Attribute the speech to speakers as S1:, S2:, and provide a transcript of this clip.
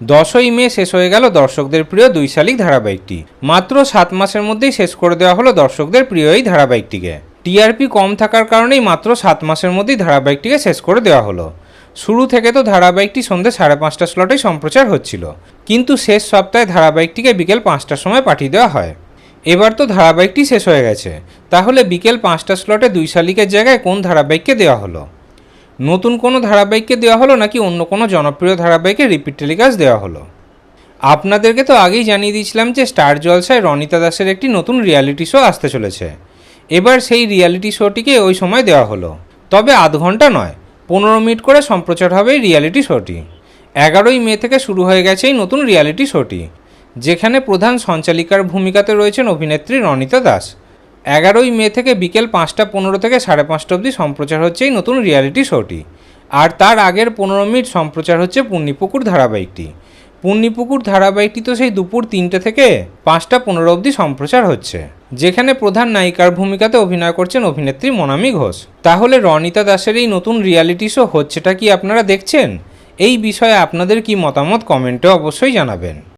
S1: দশই মে শেষ হয়ে গেল দর্শকদের প্রিয় দুই শালিক ধারাবাহিকটি। মাত্র সাত মাসের মধ্যেই শেষ করে দেওয়া হলো দর্শকদের প্রিয় এই ধারাবাহিকটিকে। টিআরপি কম থাকার কারণেই মাত্র সাত মাসের মধ্যেই ধারাবাহিকটিকে শেষ করে দেওয়া হলো। শুরু থেকে তো ধারাবাহিকটি সন্ধ্যে সাড়ে পাঁচটা স্লটে সম্প্রচার হচ্ছিল। কিন্তু শেষ সপ্তাহে ধারাবাহিকটিকে বিকেল পাঁচটার সময় পাঠিয়ে দেওয়া হয়। এবার তো ধারাবাহিকটি শেষ হয়ে গেছে। তাহলে বিকেল পাঁচটা স্লটে দুই শালিকের জায়গায় কোন ধারাবাহিককে দেওয়া হলো? নতুন কোনো ধারাবাহিককে দেওয়া হলো নাকি অন্য কোনো জনপ্রিয় ধারাবাহিকে রিপিট টেলিকাস্ট দেওয়া হলো? আপনাদেরকে তো আগেই জানিয়ে দিয়েছিলাম যে স্টার জলসায় রনিতা দাসের একটি নতুন রিয়ালিটি শো আসতে চলেছে। এবার সেই রিয়ালিটি শোটিকে ওই সময় দেওয়া হলো। তবে আধ ঘণ্টা নয়, পনেরো মিনিট করে সম্প্রচার হবে এই রিয়ালিটি শোটি এগারোই মে থেকে শুরু হয়ে গেছে এই নতুন রিয়ালিটি শোটি যেখানে প্রধান সঞ্চালিকার ভূমিকাতে রয়েছেন অভিনেত্রী রনিতা দাস। এগারোই মে থেকে বিকেল পাঁচটা পনেরো থেকে সাড়ে পাঁচটা অবধি সম্প্রচার হচ্ছে এই নতুন রিয়ালিটি শোটি আর তার আগের পনেরো মিনিট সম্প্রচার হচ্ছে পূর্ণিপুকুর ধারাবাহিকটি। পুণ্যিপুকুর ধারাবাহিকটি তো সেই দুপুর তিনটে থেকে পাঁচটা পনেরো অবধি সম্প্রচার হচ্ছে। যেখানে প্রধান নায়িকার ভূমিকাতে অভিনয় করছেন অভিনেত্রী মনামি ঘোষ। তাহলে রনিতা দাসের এই নতুন রিয়ালিটি শো হচ্ছেটা কি আপনারা দেখছেন? এই বিষয়ে আপনাদের কি মতামত কমেন্টে অবশ্যই জানাবেন।